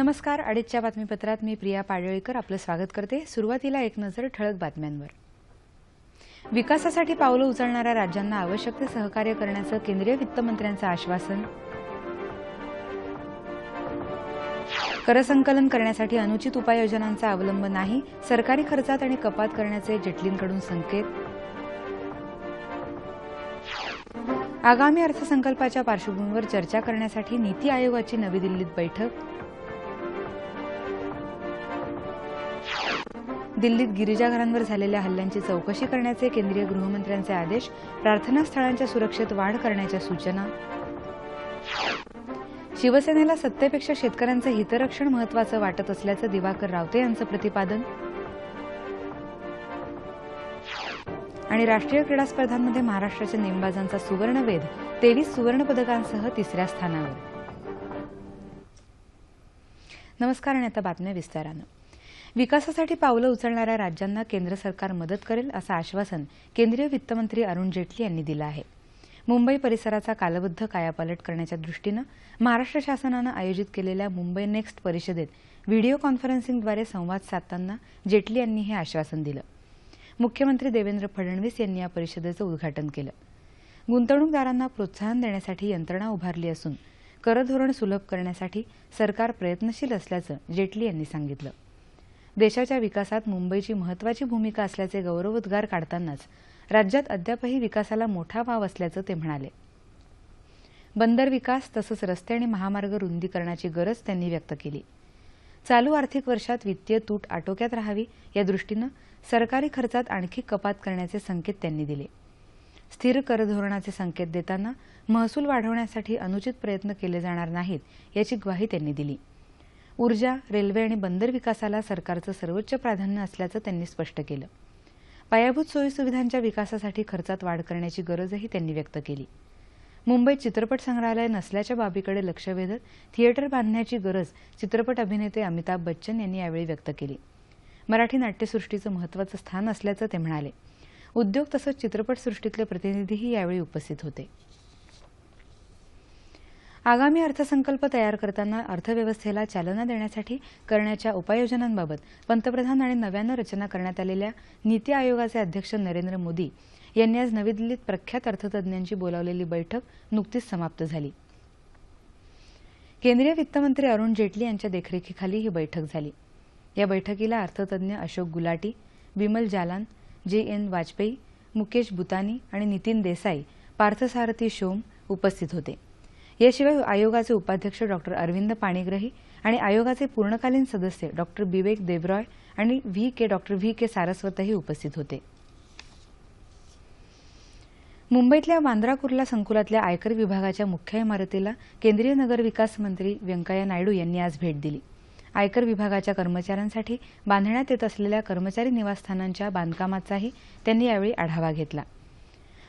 नमस्कार अडीचच्या बातमीपत्रात मी प्रिया पाडळीकर आपलं स्वागत करते. सुरुवातीला एक नजर ठळक बातम्यांवर. विकासासाठी पावलं उचलणाऱ्या राज्यांना आवश्यक ते सहकार्य करण्याचं केंद्रीय वित्तमंत्र्यांचं आश्वासन. करसंकलन करण्यासाठी अनुचित उपाययोजनांचा अवलंब नाही सरकारी खर्चात आणि कपात करण्याचे जेटलींकडून संकेत. आगामी अर्थसंकल्पाच्या पार्श्वभूमीवर चर्चा करण्यासाठी नीती आयोगाची नवी दिल्लीत बैठक. दिल्लीत गिरिजाघरांवर झालेल्या हल्ल्यांची चौकशी करण्याचे केंद्रीय गृहमंत्र्यांचे आदेश प्रार्थनास्थळांच्या सुरक्षेत वाढ करण्याच्या सूचना. शिवसेनेला सत्तेपेक्षा शेतकऱ्यांचं हितरक्षण महत्वाचं वाटत असल्याचं दिवाकर रावते यांचं प्रतिपादन. आणि राष्ट्रीय क्रीडा स्पर्धांमध्ये महाराष्ट्राच्या नेमबाजांचा सुवर्णवेध तेवीस सुवर्णपदकांसह तिसऱ्या स्थानावर. नमस्कार आणि आता बातम्या विस्तारानं. विकासासाठी पावलं उचलणाऱ्या राज्यांना केंद्र सरकार मदत करेल असं आश्वासन केंद्रीय वित्तमंत्री अरुण जेटली यांनी दिलं आहे. मुंबई परिसराचा कालबद्ध कायापालट करण्याच्या दृष्टीनं महाराष्ट्र शासनानं आयोजित केलेल्या मुंबई नेक्स्ट परिषदेत व्हिडिओ कॉन्फरन्सिंगद्वारे संवाद साधताना जेटली यांनी हे आश्वासन दिलं. मुख्यमंत्री देवेंद्र फडणवीस यांनी या परिषदेचं उद्घाटन केलं. गुंतवणूकदारांना प्रोत्साहन देण्यासाठी यंत्रणा उभारली असून करधोरण सुलभ करण्यासाठी सरकार प्रयत्नशील असल्याचं जेटली यांनी सांगितलं. देशाच्या विकासात मुंबईची महत्वाची भूमिका असल्याचे गौरवोद्गार काढतानाच राज्यात अद्यापही विकासाला मोठा वाव असल्याचं ते म्हणाले. बंदर विकास तसंच रस्ते आणि महामार्ग रुंदीकरणाची गरज त्यांनी व्यक्त केली. चालू आर्थिक वर्षात वित्तीय तूट आटोक्यात राहावी या दृष्टीनं सरकारी खर्चात आणखी कपात करण्याचे संकेत त्यांनी दिले. स्थिर कर धोरणाचे संकेत देताना महसूल वाढवण्यासाठी अनुचित प्रयत्न केले जाणार नाहीत याची ग्वाही त्यांनी दिली. ऊर्जा रेल्वे आणि बंदर विकासाला सरकारचं सर्वोच्च प्राधान्य असल्याचं त्यांनी स्पष्ट केलं. पायाभूत सोयीसुविधांच्या विकासासाठी खर्चात वाढ करण्याची गरजही त्यांनी व्यक्त केली. मुंबईत चित्रपट संग्रहालय नसल्याच्या बाबीकडे लक्ष वेधत थिएटर बांधण्याची गरज चित्रपट अभिनेते अमिताभ बच्चन यांनी यावेळी व्यक्त केली. मराठी नाट्यसृष्टीचं महत्वाचं स्थान असल्याचं ते म्हणाले. उद्योग तसंच चित्रपटसृष्टीतले प्रतिनिधीही यावेळी उपस्थित होते. आगामी अर्थसंकल्प तयार करताना अर्थव्यवस्थेला चालना देण्यासाठी करण्याच्या उपाययोजनांबाबत पंतप्रधान आणि नव्यानं रचना करण्यात आलेल्या नीती आयोगाचे अध्यक्ष नरेंद्र मोदी यांनी आज नवी दिल्लीत प्रख्यात अर्थतज्ञांची बोलावलेली बैठक नुकतीच समाप्त झाली. केंद्रीय वित्तमंत्री अरुण जेटली यांच्या देखरेखीखाली ही बैठक झाली. या बैठकीला अर्थतज्ञ अशोक गुलाटी बिमल जालान जे एन वाजपेयी मुकेश बुतानी आणि नितीन देसाई पार्थसारथी शोम उपस्थित होते. याशिवाय आयोगाचे उपाध्यक्ष डॉक्टर अरविंद पाणीग्रही आणि आयोगाचे पूर्णकालीन सदस्य डॉक्टर बिवेक देवरॉय आणि V K doctor V K सारस्वतही उपस्थित होते. मुंबईतल्या वांद्रा कुर्ला संकुलातल्या आयकर विभागाच्या मुख्य इमारतीला केंद्रीय नगर विकास मंत्री व्यंकय्या नायडू यांनी आज भेट दिली. आयकर विभागाच्या कर्मचाऱ्यांसाठी बांधण्यात येत असलेल्या कर्मचारी निवासस्थानांच्या बांधकामाचाही त्यांनी यावेळी आढावा घेतला.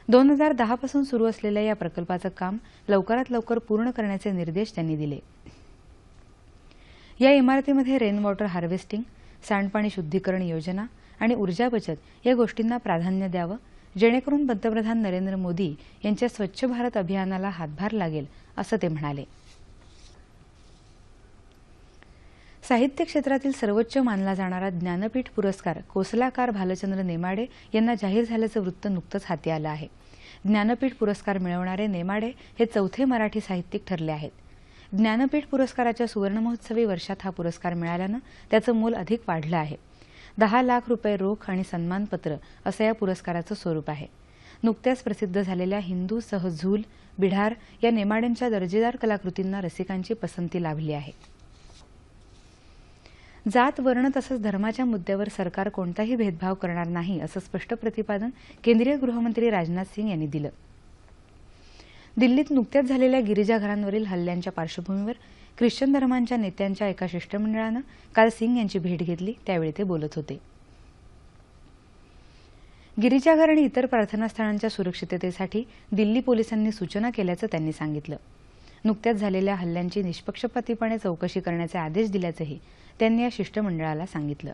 दोन हजार दहापासून सुरू असलेल्या या प्रकल्पाचं काम लवकरात लवकर पूर्ण करण्याचे निर्देश त्यांनी दिले. या इमारतीमध्ये रेन वॉटर हार्वेस्टिंग सांडपाणी शुद्धीकरण योजना आणि ऊर्जा बचत या गोष्टींना प्राधान्य द्यावं जेणेकरून पंतप्रधान नरेंद्र मोदी यांच्या स्वच्छ भारत अभियानाला हातभार लागेल असं ते म्हणाले. साहित्य क्षेत्रातील सर्वोच्च मानला जाणारा ज्ञानपीठ पुरस्कार कोसलाकार भालचंद्र नेमाडे यांना जाहीर झाल्याचं वृत्त नुकतंच हाती आलं आहे. ज्ञानपीठ पुरस्कार मिळवणारे नेमाडे हे चौथे मराठी साहित्यिक ठरले आहेत. ज्ञानपीठ पुरस्काराच्या सुवर्णमहोत्सवी वर्षात हा पुरस्कार मिळाल्यानं त्याचं मोल अधिक वाढलं आहे. दहा लाख रुपये रोख आणि सन्मानपत्र असं या पुरस्काराचं स्वरूप आहे. नुकत्याच प्रसिद्ध झालेल्या हिंदू सह झूल बिढार या नेमाड्यांच्या दर्जेदार कलाकृतींना रसिकांची पसंती लाभली आहे. जात वर्ण तसंच धर्माच्या मुद्द्यावर सरकार कोणताही भेदभाव करणार नाही असं स्पष्ट प्रतिपादन केंद्रीय गृहमंत्री राजनाथ सिंग यांनी दिलं. दिल्लीत नुकत्याच झालेल्या गिरिजाघरांवरील हल्ल्यांच्या पार्श्वभूमीवर ख्रिश्चन धर्मांच्या नेत्यांच्या एका शिष्टमंडळानं काल सिंग यांची भेट घेतली त्यावेळी ते बोलत होते. गिरिजाघर आणि इतर प्रार्थनास्थळांच्या सुरक्षिततेसाठी दिल्ली पोलिसांनी सूचना केल्याचं त्यांनी सांगितलं. नुकत्याच झालेल्या हल्ल्यांची निष्पक्षपातीपणे चौकशी करण्याचे आदेश दिल्याचंही त्यांनी या शिष्टमंडळाला सांगितलं.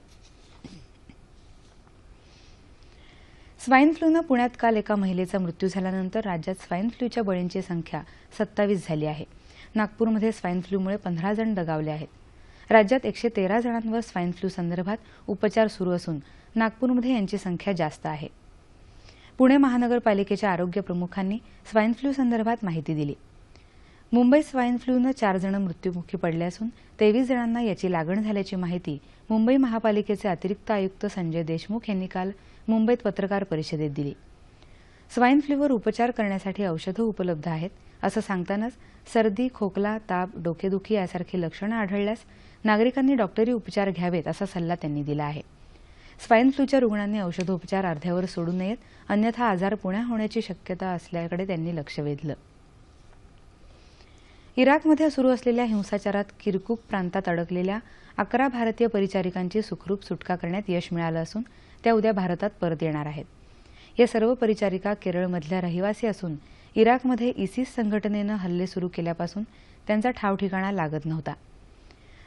स्वाईन फ्लूनं पुण्यात काल एका महिलेचा मृत्यू झाल्यानंतर राज्यात स्वाईन फ्लूच्या बळींची संख्या सत्तावीस झाली आहे. नागपूरमध्ये स्वाईन फ्लूमुळे पंधरा जण दगावले आहेत. राज्यात एकशे तेरा जणांवर स्वाईन फ्लू संदर्भात उपचार सुरू असून नागपूरमध्ये यांची संख्या जास्त आहे. पुणे महानगरपालिकेच्या आरोग्य प्रमुखांनी स्वाईन फ्लू संदर्भात माहिती दिली. मुंबईत स्वाईन फ्लूनं चार जण मृत्युमुखी पडले असून तेवीस जणांना याची लागण झाल्याची माहिती मुंबई महापालिकेचे अतिरिक्त आयुक्त संजय देशमुख यांनी काल मुंबईत पत्रकार परिषदेत दिली. स्वाईन फ्लूवर उपचार करण्यासाठी औषधं उपलब्ध आहेत असं सांगतानाच सर्दी खोकला ताप डोकेदुखी यासारखी लक्षणं आढळल्यास नागरिकांनी डॉक्टरी उपचार घ्यावेत असा सल्ला त्यांनी दिला आहे. स्वाईन फ्लूच्या रुग्णांनी औषधोपचार अर्ध्यावर सोडू नयेत अन्यथा आजार पुण्या होण्याची शक्यता असल्याकडे त्यांनी लक्ष वेधलं. इराकमध्ये सुरू असलेल्या हिंसाचारात किरकुक प्रांतात अडकलेल्या अकरा भारतीय परिचारिकांची सुखरूप सुटका करण्यात यश मिळालं असून त्या उद्या भारतात परत येणार आहेत. या सर्व परिचारिका केरळमधल्या रहिवासी असून इराकमध्ये इसिस संघटनेनं हल्ले सुरू केल्यापासून त्यांचा ठावठिकाणा लागत नव्हता.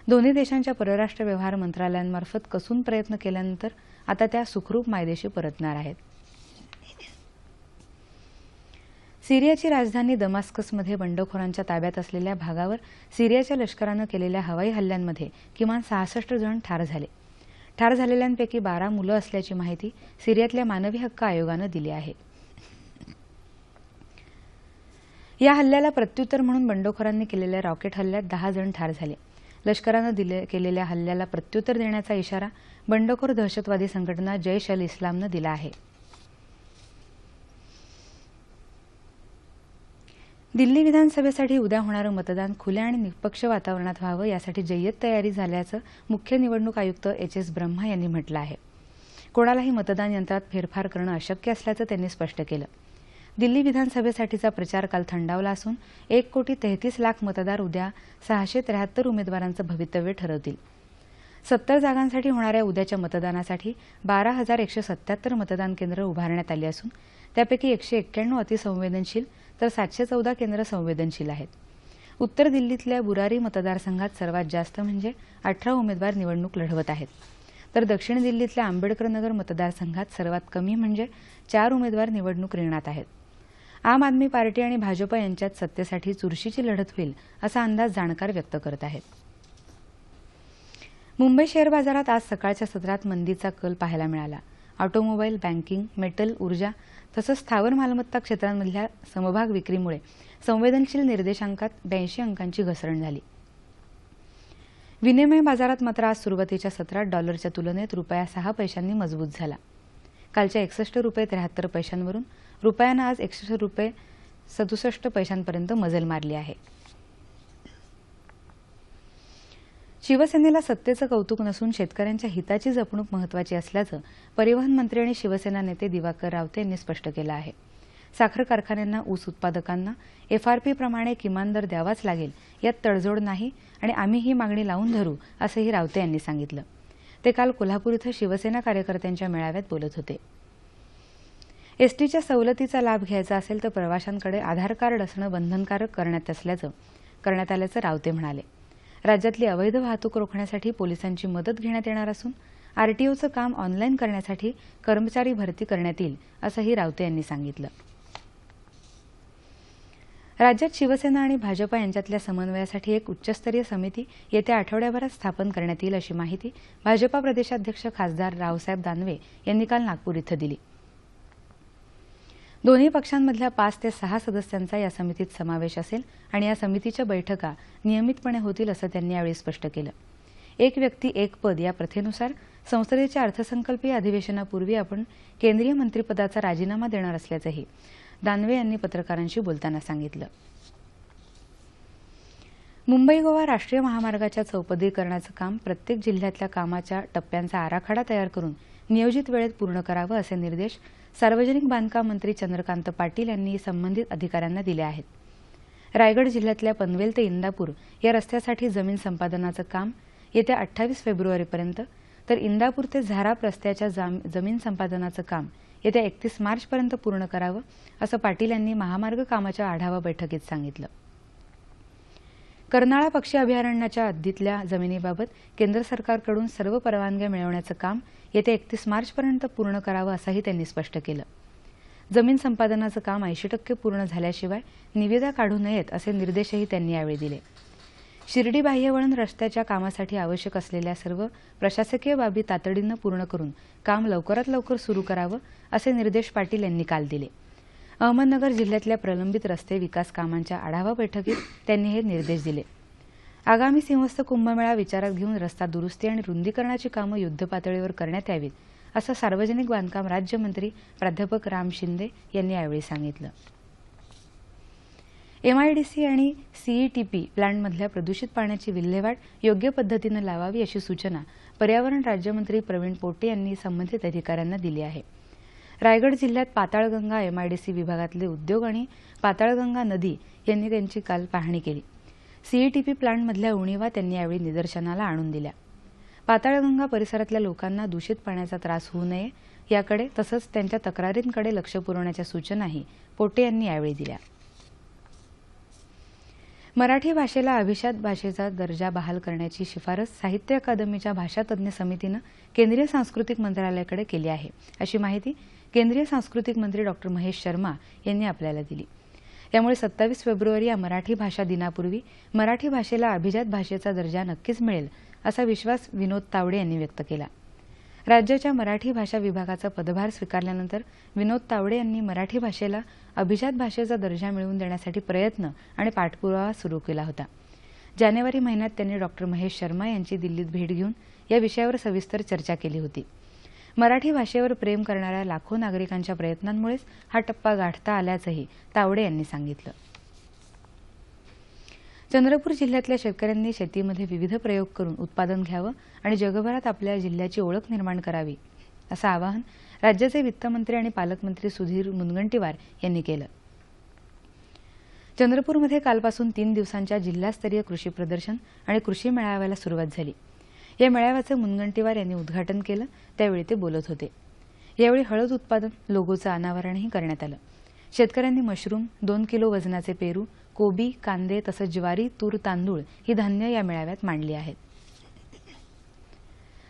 दोन्ही देशांच्या परराष्ट्र व्यवहार मंत्रालयांमार्फत कसून प्रयत्न केल्यानंतर आता त्या सुखरूप मायदेशी परतणार आहेत. सिरियाची राजधानी दमास्कसमध्ये बंडखोरांच्या ताब्यात असलेल्या भागावर सिरियाच्या लष्करानं केलेल्या हवाई हल्ल्यांमध्ये किमान सहासष्ट जण ठार झाले. ठार झालेल्यांपैकी बारा मुलं असल्याची माहिती सिरियातल्या मानवी हक्क आयोगानं दिली आहे. या हल्ल्याला प्रत्युत्तर म्हणून बंडखोरांनी केलेल्या रॉकेट हल्ल्यात दहा जण ठार झाले. लष्करानं दिले केलेल्या हल्ल्याला प्रत्युत्तर देण्याचा इशारा बंडखोर दहशतवादी संघटना जैश अल इस्लामनं दिला आहे. दिल्ली विधानसभेसाठी उद्या होणारं मतदान खुल्या आणि निष्पक्ष वातावरणात व्हावं यासाठी जय्यत तयारी झाल्याचं मुख्य निवडणूक आयुक्त एच एस ब्रह्मा यांनी म्हटलं आहे. कोणालाही मतदान यंत्रात फेरफार करणं अशक्य असल्याचं त्यांनी स्पष्ट केलं. दिल्ली विधानसभेसाठीचा प्रचार काल थंडावला असून एक कोटी तेहतीस लाख मतदार उद्या सहाशे त्र्याहत्तर उमेदवारांचं भवितव्य ठरवतील. सत्तर जागांसाठी होणाऱ्या उद्याच्या मतदानासाठी बारा हजार एकशे सत्याहत्तर मतदान केंद्र उभारण्यात आली असून त्यापैकी एकशे एक्क्याण्णव अतिसंवेदनशील तर सातशे चौदा केंद्र संवेदनशील आहेत. उत्तर दिल्लीतल्या बुरारी मतदारसंघात सर्वात जास्त म्हणजे अठरा उमेदवार निवडणूक लढवत आहेत. तर दक्षिण दिल्लीतल्या आंबेडकर नगर मतदारसंघात सर्वात कमी म्हणजे चार उमेदवार निवडणूक रिंगणात आहेत. आम आदमी पार्टी आणि भाजप यांच्यात सत्तेसाठी चुरशीची लढत होईल असा अंदाज जाणकार व्यक्त करत आहेत. मुंबई शेअर बाजारात आज सकाळच्या सत्रात मंदीचा कल पाहायला मिळाला. ऑटोमोबाईल बँकिंग मेटल ऊर्जा तसंच स्थावर मालमत्ता क्षेत्रांमधल्या समभाग विक्रीमुळे संवेदनशील निर्देशांकात ब्याऐंशी अंकांची घसरण झाली. विनिमय बाजारात मात्र आज सुरुवातीच्या सत्रात डॉलरच्या तुलनेत रुपया सहा पैशांनी मजबूत झाला. कालच्या एकसष्ट रुपये त्र्याहत्तर पैशांवरून रुपयानं आज एकसष्ट रुपये सदुसष्ट पैशांपर्यंत मजल मारली आहे. शिवसेनेला सत्तेचं कौतुक नसून शेतकऱ्यांच्या हिताची जपणूक महत्वाची असल्याचं परिवहन मंत्री आणि शिवसेना नेते दिवाकर रावते यांनी स्पष्ट केलं आहे. साखर कारखान्यांना ऊस उत्पादकांना एफआरपी प्रमाणे किमान दर द्यावाच लागेल यात तडजोड नाही आणि आम्ही ही मागणी लावून धरू असंही रावते यांनी सांगितलं. ते काल कोल्हापूर इथं शिवसेना कार्यकर्त्यांच्या मेळाव्यात बोलत होते. एसटीच्या सवलतीचा लाभ घ्यायचा असेल तर प्रवाशांकडे आधार कार्ड असणं बंधनकारक करण्यात असल्याचं करण्यात आल्याचं रावते म्हणाले. राज्यातली अवैध वाहतूक रोखण्यासाठी पोलिसांची मदत घेण्यात येणार असून आरटीओचं काम ऑनलाईन करण्यासाठी कर्मचारी भरती करण्यात येईल असंही रावते यांनी सांगितलं. राज्यात शिवसेना आणि भाजपा यांच्यातल्या समन्वयासाठी एक उच्चस्तरीय समिती येत्या आठवड्याभरात स्थापन करण्यात येईल अशी माहिती भाजपा प्रदेशाध्यक्ष खासदार रावसाहेब दानवे यांनी काल नागपूर इथं दिली. दोन्ही पक्षांमधल्या पाच ते सहा सदस्यांचा या समितीत समावेश असेल आणि या समितीच्या बैठका नियमितपणे होतील असं त्यांनी यावेळी स्पष्ट केलं. एक व्यक्ती एक पद या प्रथेनुसार संसदेच्या अर्थसंकल्पीय अधिवेशनापूर्वी आपण केंद्रीय मंत्रिपदाचा राजीनामा देणार असल्याचंही दानवे यांनी पत्रकारांशी बोलताना सांगितलं. मुंबई गोवा राष्ट्रीय महामार्गाच्या चौपदरीकरणाचं काम प्रत्येक जिल्ह्यातल्या कामाच्या टप्प्यांचा आराखडा तयार करून नियोजित वेळेत पूर्ण करावं असे निर्देश सार्वजनिक बांधकाम मंत्री चंद्रकांत पाटील यांनी संबंधित अधिकाऱ्यांना दिले आहेत. रायगड जिल्ह्यातल्या पनवेल ते इंदापूर या रस्त्यासाठी जमीन संपादनाचं काम येत्या अठ्ठावीस फेब्रुवारीपर्यंत तर इंदापूर ते झाराप रस्त्याच्या जमीन संपादनाचं काम येत्या एकतीस मार्चपर्यंत पूर्ण करावं असं पाटील यांनी महामार्ग कामाच्या आढावा बैठकीत सांगितलं. कर्नाळा पक्षी अभयारण्याच्या हद्दीतल्या जमिनीबाबत केंद्र सरकारकडून सर्व परवानग्या मिळवण्याचं काम येत्या एकतीस मार्चपर्यंत पूर्ण करावं असंही त्यांनी स्पष्ट केलं. जमीन संपादनाचं काम ऐंशी टक्के पूर्ण झाल्याशिवाय निविदा काढू नयेत असे निर्देशही त्यांनी यावेळी दिले. शिर्डी बाह्यवळण रस्त्याच्या कामासाठी आवश्यक असलेल्या सर्व प्रशासकीय बाबी तातडीनं पूर्ण करून काम लवकरात लवकर सुरू करावं असे निर्देश पाटील यांनी काल दिले. अहमदनगर जिल्ह्यातल्या प्रलंबित रस्ते विकास कामांच्या आढावा बैठकीत त्यांनी हे निर्देश दिले. आगामी सिंहस्थ कुंभमेळा विचारात घेऊन रस्ता दुरुस्ती आणि रुंदीकरणाची कामं युद्धपातळीवर करण्यात यावीत असं सार्वजनिक बांधकाम राज्यमंत्री प्राध्यापक राम शिंदे यांनी यावेळी सांगितलं. एमआयडीसी आणि सीईटीपी प्लांटमधल्या प्रदूषित पाण्याची विल्हेवाट योग्य पद्धतीनं लावावी अशी सूचना पर्यावरण राज्यमंत्री प्रवीण पोटे यांनी संबंधित अधिकाऱ्यांना दिली आहे. रायगड जिल्ह्यात पाताळगंगा एमआयडीसी विभागातले उद्योग आणि पाताळगंगा नदी यांनी त्यांची काल पाहणी केली. सीईटीपी प्लांटमधल्या उणीवा त्यांनी यावेळी निदर्शनाला आणून दिल्या. पाताळगंगा परिसरातल्या लोकांना दूषित पाण्याचा त्रास होऊ नये याकडे तसंच त्यांच्या तक्रारींकडे लक्ष पुरवण्याच्या सूचनाही पोटे यांनी यावेळी दिल्या. मराठी भाषेला अभिजात भाषेचा दर्जा बहाल करण्याची शिफारस साहित्य अकादमीच्या भाषातज्ञ समितीनं केंद्रीय सांस्कृतिक मंत्रालयाकडे केली आहे. अशी माहिती केंद्रीय सांस्कृतिक मंत्री डॉक्टर महेश शर्मा यांनी आपल्याला दिली. यामुळे सत्तावीस फेब्रुवारी या मराठी भाषा दिनापूर्वी मराठी भाषेला अभिजात भाषेचा दर्जा नक्कीच मिळेल असा विश्वास विनोद तावडे यांनी व्यक्त केला. राज्याच्या मराठी भाषा विभागाचा पदभार स्वीकारल्यानंतर विनोद तावडे यांनी मराठी भाषेला अभिजात भाषेचा दर्जा मिळवून देण्यासाठी प्रयत्न आणि पाठपुरावा सुरू केला होता. जानेवारी महिन्यात त्यांनी डॉक्टर महेश शर्मा यांची दिल्लीत भेट घेऊन या विषयावर सविस्तर चर्चा केली होती. मराठी भाषेवर प्रेम करणाऱ्या लाखो नागरिकांच्या प्रयत्नांमुळेच हा टप्पा गाठता आल्याचंही तावडे यांनी सांगितलं. चंद्रपूर जिल्ह्यातल्या शेतकऱ्यांनी शेतीमध्ये विविध प्रयोग करून उत्पादन घ्यावं आणि जगभरात आपल्या जिल्ह्याची ओळख निर्माण करावी असं आवाहन राज्याचे वित्तमंत्री आणि पालकमंत्री सुधीर मुनगंटीवार यांनी केलं. चंद्रपूरमध्ये कालपासून तीन दिवसांच्या जिल्हास्तरीय कृषी प्रदर्शन आणि कृषी मेळाव्याला सुरुवात झाली. या मेळाव्याचं मुनगंटीवार यांनी उद्घाटन केलं त्यावेळी ते बोलत होते. यावेळी हळद उत्पादन लोगोचं अनावरणही करण्यात आलं. शेतकऱ्यांनी मशरूम दोन किलो वजनाचे पेरू कोबी कांदे तसंच ज्वारी तूर तांदूळ ही धान्य या मेळाव्यात मांडली आहेत.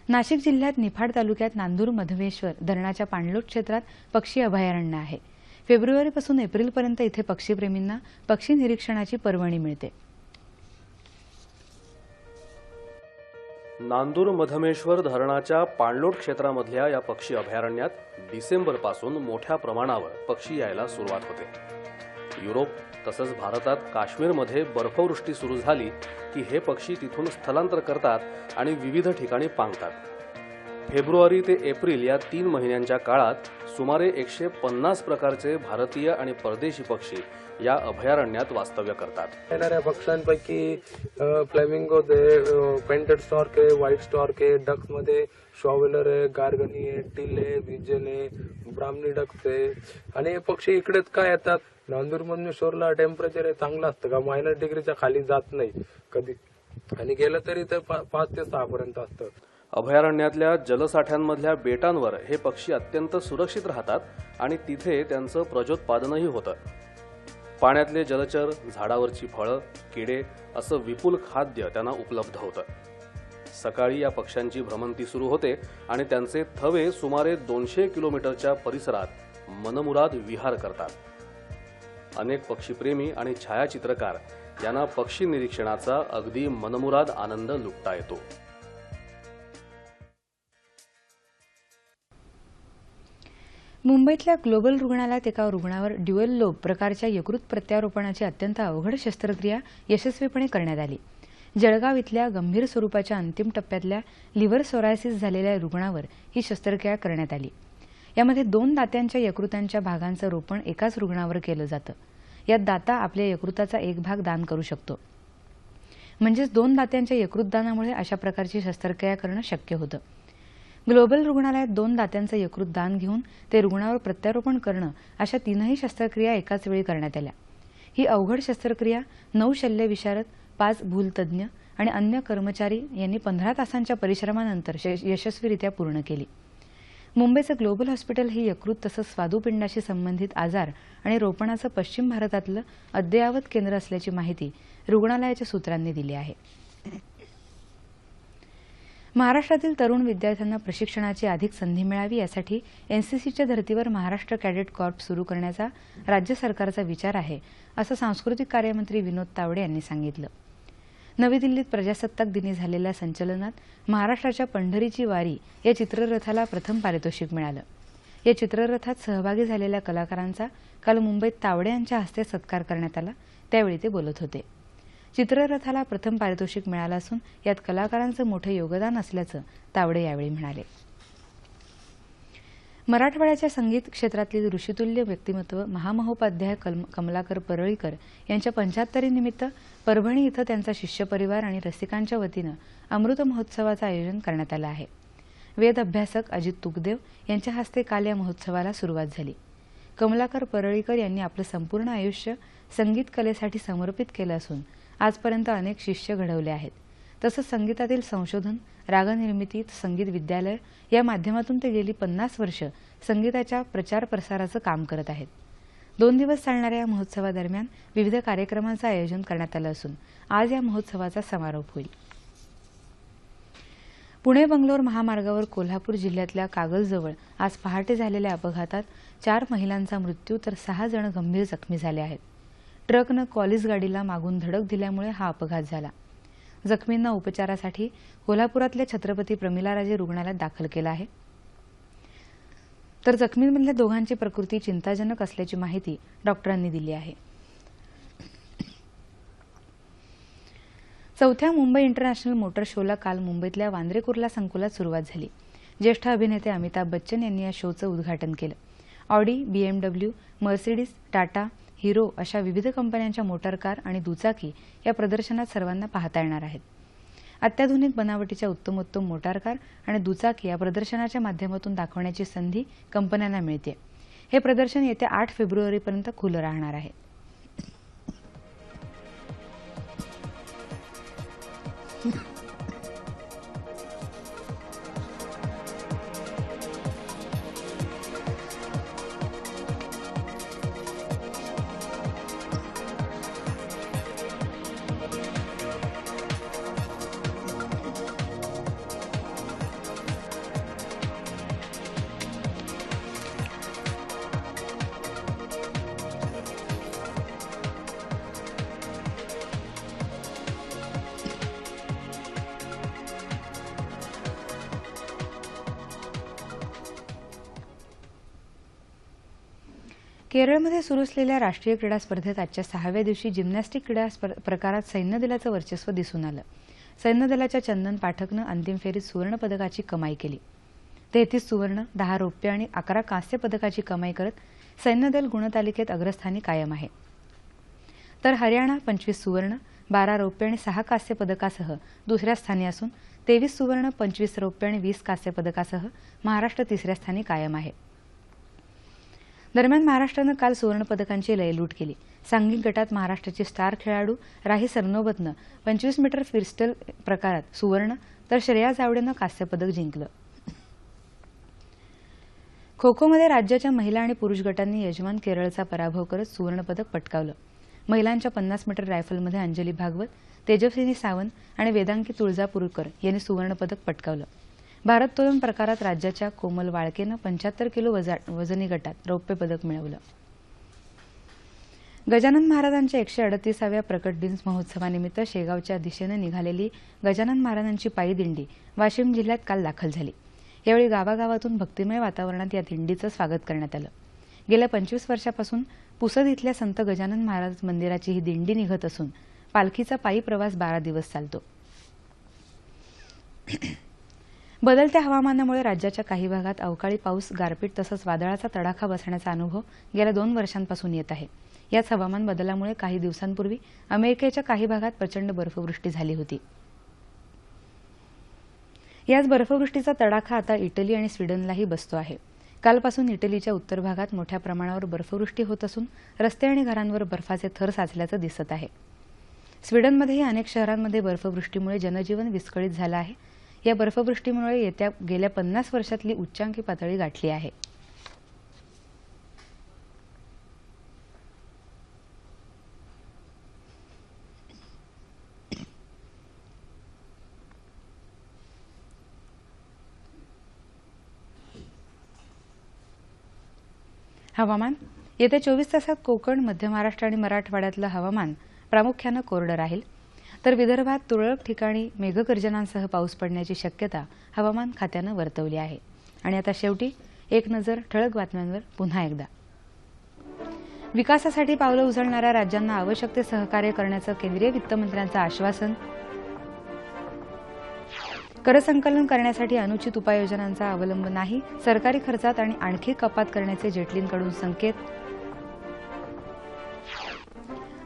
नाशिक जिल्ह्यात निफाड तालुक्यात नांदूर मधमेश्वर धरणाच्या पाणलोट क्षेत्रात पक्षी अभयारण्य आहे. फेब्रुवारीपासून एप्रिलपर्यंत इथे पक्षीप्रेमींना पक्षी निरीक्षणाची पर्वणी मिळते. नांदूर मधमेश्वर धरणाच्या पाणलोट क्षेत्रामधल्या या पक्षी अभयारण्यात डिसेंबरपासून मोठ्या प्रमाणावर पक्षी यायला सुरुवात होते. युरोप तसंच भारतात काश्मीरमध्ये बर्फवृष्टी सुरू झाली की हे पक्षी तिथून स्थलांतर करतात आणि विविध ठिकाणी पांगतात. फेब्रुवारी ते एप्रिल या तीन महिन्यांच्या काळात सुमारे एकशे पन्नास प्रकारचे भारतीय आणि परदेशी पक्षी या अभयारण्यात वास्तव्य करतात. येणाऱ्या पक्ष्यांपैकी फ्लेमिंगो आहे पेंटेड स्टॉर्क आहे व्हाईट स्टॉर्क आहे डक्समध्ये शॉवेलर आहे गार्गनी आहे टिल आहे विजन आहे ब्राह्मणी डक्स आहे. आणि हे पक्षी इकडेच काय येतात? नांदूर मधमेश्वरला टेम्परेचर हे चांगलं असतं का? मायनस डिग्रीच्या खाली जात नाही कधी. आणि गेलं तरी ते पाच ते सहा पर्यंत असतं. अभयारण्यातल्या जलसाठ्यांमधल्या बेटांवर हे पक्षी अत्यंत सुरक्षित राहतात आणि तिथे त्यांचं प्रजोत्पादनही होतं. पाण्यातले जलचर झाडावरची फळं किडे असं विपुल खाद्य त्यांना उपलब्ध होतं. सकाळी या पक्ष्यांची भ्रमंती सुरू होते आणि त्यांचे थवे सुमारे दोनशे किलोमीटरच्या परिसरात मनमुराद विहार करतात. अनेक पक्षीप्रेमी आणि छायाचित्रकार यांना पक्षी निरीक्षणाचा अगदी मनमुराद आनंद लुटता येतो. मुंबईतल्या ग्लोबल रुग्णालयात एका रुग्णावर ड्युएल लोब प्रकारच्या यकृत प्रत्यारोपणाची अत्यंत अवघड शस्त्रक्रिया यशस्वीपणे करण्यात आली. जळगाव इथल्या गंभीर स्वरूपाच्या अंतिम टप्प्यातल्या लिव्हर सोरायसिस झालेल्या रुग्णावर ही शस्त्रक्रिया करण्यात आली. यामध्ये दोन दात्यांच्या यकृतांच्या भागांचं रोपण एकाच रुग्णावर केलं जातं. यात दाता आपल्या यकृताचा एक भाग दान करू शकतो. म्हणजेच दोन दात्यांच्या यकृतदानामुळे अशा प्रकारची शस्त्रक्रिया करणं शक्य होतं. ग्लोबल रुग्णालयात दोन दात्यांचं यकृत दान घेऊन ते रुग्णावर प्रत्यारोपण करणं अशा तीनही शस्त्रक्रिया एकाच वेळी करण्यात आल्या. ही अवघड शस्त्रक्रिया नऊ शल्यविशारद पाच भूलतज्ञ आणि अन्य कर्मचारी यांनी पंधरा तासांच्या परिश्रमानंतर श- यशस्वीरित्या पूर्ण केली. मुंबईचं ग्लोबल हॉस्पिटल हे यकृत तसंच स्वादुपिंडाशी संबंधित आजार आणि रोपणाचं पश्चिम भारतातलं अद्ययावत केंद्र असल्याची माहिती रुग्णालयाच्या सूत्रांनी दिली आहे. महाराष्ट्रातील तरुण विद्यार्थ्यांना प्रशिक्षणाची अधिक संधी मिळावी यासाठी एनसीसीच्या धर्तीवर महाराष्ट्र कॅडेट कॉर्प सुरू करण्याचा राज्य सरकारचा विचार आहे असं सांस्कृतिक कार्यमंत्री विनोद तावडे यांनी सांगितलं. नवी दिल्लीत प्रजासत्ताक दिनी झालेल्या संचलनात महाराष्ट्राच्या पंढरीची वारी या चित्ररथाला प्रथम पारितोषिक मिळालं. या चित्ररथात सहभागी झालेल्या कलाकारांचा काल मुंबईत तावडे यांच्या हस्ते सत्कार करण्यात आला त्यावेळी ते बोलत होते. चित्ररथाला प्रथम पारितोषिक मिळालं असून यात कलाकारांचं मोठं योगदान असल्याचं तावडे यावेळी म्हणाले. मराठवाड्याच्या संगीत क्षेत्रातली ऋषितुल्य व्यक्तिमत्व महामहोपाध्याय कमलाकर परळीकर यांच्या पंच्याहत्तरीनिमित्त परभणी इथं त्यांचा शिष्य परिवार आणि रसिकांच्या वतीनं अमृत महोत्सवाचं आयोजन करण्यात आलं आहे. वेद अभ्यासक अजित तुकदेव यांच्या हस्ते काल या महोत्सवाला सुरुवात झाली. कमलाकर परळीकर यांनी आपलं संपूर्ण आयुष्य संगीत कलेसाठी समर्पित केलं असून आजपर्यंत अनेक शिष्य घडवले आहेत. तसंच संगीतातील संशोधन रागनिर्मितीत संगीत विद्यालय या माध्यमातून ते गेली पन्नास वर्ष संगीताच्या प्रचार प्रसाराचं काम करत आहेत. दोन दिवस चालणाऱ्या या महोत्सवादरम्यान विविध कार्यक्रमांचं आयोजन करण्यात आलं असून आज या महोत्सवाचा समारोप होईल. पुणे बंगलोर महामार्गावर कोल्हापूर जिल्ह्यातल्या कागलजवळ आज पहाटे झालेल्या अपघातात चार महिलांचा मृत्यू तर सहा जण गंभीर जखमी झाले आहेत. ट्रकनं कॉलेज गाडीला मागून धडक दिल्यामुळे हा अपघात झाला. जखमींना उपचारासाठी कोल्हापुरातल्या छत्रपती प्रमिलाराजे रुग्णालयात दाखल केलं आहे. तर जखमींमधल्या दोघांची प्रकृती चिंताजनक असल्याची माहिती डॉक्टरांनी दिली आहे. चौथ्या मुंबई इंटरनॅशनल मोटर शोला काल मुंबईतल्या वांद्रे कुर्ला संकुलात सुरुवात झाली. ज्येष्ठ अभिनेते अमिताभ बच्चन यांनी या शोचं उद्घाटन केलं. Audi BMW Mercedes Tata Hero अशा विविध कंपन्यांच्या मोटार कार आणि दुचाकी या प्रदर्शनात सर्वांना पाहता येणार आहेत. अत्याधुनिक बनावटीच्या उत्तमोत्तम मोटार कार आणि दुचाकी या प्रदर्शनाच्या माध्यमातून दाखवण्याची संधी कंपन्यांना मिळते. हे प्रदर्शन येत्या आठ फेब्रुवारीपर्यंत खुलं राहणार आहे. केरळमध्ये सुरू असलेल्या राष्ट्रीय क्रीडा स्पर्धेत आजच्या सहाव्या दिवशी जिम्नॅस्टिक क्रीडा प्रकारात सैन्य दलाचं वर्चस्व दिसून आलं. सैन्य दलाच्या चंदन पाठकनं अंतिम फेरीत सुवर्ण पदकाची कमाई केली. तेहतीस सुवर्ण दहा रौप्य आणि अकरा कांस्य पदकाची कमाई करत सैन्य दल गुणतालिकेत अग्रस्थानी कायम आहे. तर हरियाणा पंचवीस सुवर्ण बारा रौप्य आणि सहा कांस्य पदकासह दुसऱ्या स्थानी असून तेवीस सुवर्ण पंचवीस रौप्य आणि वीस कांस्य पदकासह महाराष्ट्र तिसऱ्या स्थानी कायम आहे. दरम्यान महाराष्ट्रानं काल सुवर्णपदकांची लयलूट केली. सांघिक गटात महाराष्ट्राची स्टार खेळाडू राही सरनोबतनं पंचवीस मीटर फ्रीस्टल प्रकारात सुवर्ण तर श्रेया जावडेनं कांस्यपदक जिंकलं. खो खोमध्ये राज्याच्या महिला आणि पुरुष गटांनी यजमान केरळचा पराभव करत सुवर्णपदक पटकावलं. महिलांच्या पन्नास मीटर रायफलमध्ये अंजली भागवत तेजस्विनी सावंत आणि वेदांकी तुळजापूरकर यांनी सुवर्णपदक पटकावलं. भारोत्तोलन प्रकारात राज्याच्या कोमल वाळकेनं पंच्याहत्तर किलो वजा वजनी गटात रौप्य पदक मिळवलं. गजानन महाराजांच्या एकशे अडतीसाव्या प्रकट दिन महोत्सवानिमित्त शेगावच्या दिशेनं निघालेली गजानन महाराजांची पायी दिंडी वाशिम जिल्ह्यात काल दाखल झाली. यावेळी गावागावातून भक्तिमय वातावरणात या दिंडीचं स्वागत करण्यात आलं. गेल्या पंचवीस वर्षापासून पुसद इथल्या संत गजानन महाराज मंदिराची ही दिंडी निघत असून पालखीचा पायी प्रवास बारा दिवस चालतो. बदलत्या हवामानामुळे राज्याच्या काही भागात अवकाळी पाऊस गारपीट तसंच वादळाचा तडाखा बसण्याचा अनुभव गेल्या दोन वर्षांपासून येत आहे. याच हवामान बदलामुळे काही दिवसांपूर्वी अमेरिकेच्या काही भागात प्रचंड बर्फवृष्टी झाली होती. याच बर्फवृष्टीचा तडाखा आता इटली आणि स्वीडनलाही बसतो आहे. कालपासून इटलीच्या उत्तर भागात मोठ्या प्रमाणावर बर्फवृष्टी होत असून रस्ते आणि घरांवर बर्फाचे थर साचल्याचं दिसत आहे. स्वीडनमध्येही अनेक शहरांमध्ये बर्फवृष्टीमुळे जनजीवन विस्कळीत झालं आहे. या बर्फवृष्टीमुळे येत्या गेल्या पन्नास वर्षातली उच्चांकी पातळी गाठली आहे. हवामान. येत्या चोवीस तासात कोकण मध्य महाराष्ट्र आणि मराठवाड्यातलं हवामान प्रामुख्यानं कोरडं राहील. तर विदर्भात तुरळक ठिकाणी मेघगर्जनांसह पाऊस पडण्याची शक्यता हवामान खात्यानं वर्तवली आहे. आणि आता शेवटी एक नजर ठळक बातम्यांवर पुन्हा एकदा. विकासासाठी पावलं उचलणाऱ्या राज्यांना आवश्यक ते सहकार्य करण्याचं केंद्रीय वित्तमंत्र्यांचं आश्वासन. करसंकलन करण्यासाठी अनुचित उपाययोजनांचा अवलंब नाही सरकारी खर्चात आणि आणखी कपात करण्याचे जेटलींकडून संकेत.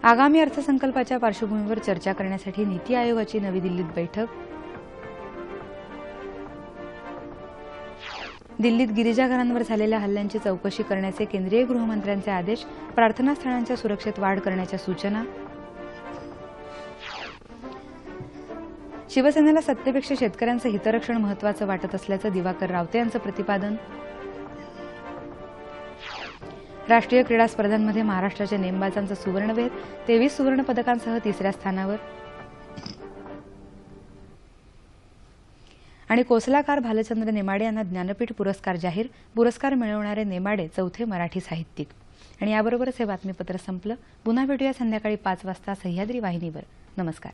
आगामी अर्थसंकल्पाच्या पार्श्वभूमीवर चर्चा करण्यासाठी नीती आयोगाची नवी दिल्लीत बैठक. दिल्लीत गिरिजाघरांवर झालेल्या हल्ल्यांची चौकशी करण्याचे केंद्रीय गृहमंत्र्यांचे आदेश प्रार्थनास्थळांच्या सुरक्षेत वाढ करण्याच्या सूचना. शिवसेनेला सत्तेपेक्षा शेतकऱ्यांचं हितरक्षण महत्वाचं वाटत असल्याचं दिवाकर रावते यांचं प्रतिपादन. राष्ट्रीय क्रीडा स्पर्धांमध्ये महाराष्ट्राच्या नेमबाजांचं सुवर्णवेध तेवीस सुवर्ण पदकांसह तिसऱ्या स्थानावर. आणि कोसलाकार भालचंद्र नेमाडे यांना ज्ञानपीठ पुरस्कार जाहीर पुरस्कार मिळवणारे नेमाडे चौथे मराठी साहित्यिक. आणि याबरोबरच हे बातमीपत्र संपलं. पुन्हा भेटूया संध्याकाळी पाच वाजता सह्याद्री वाहिनीवर. नमस्कार.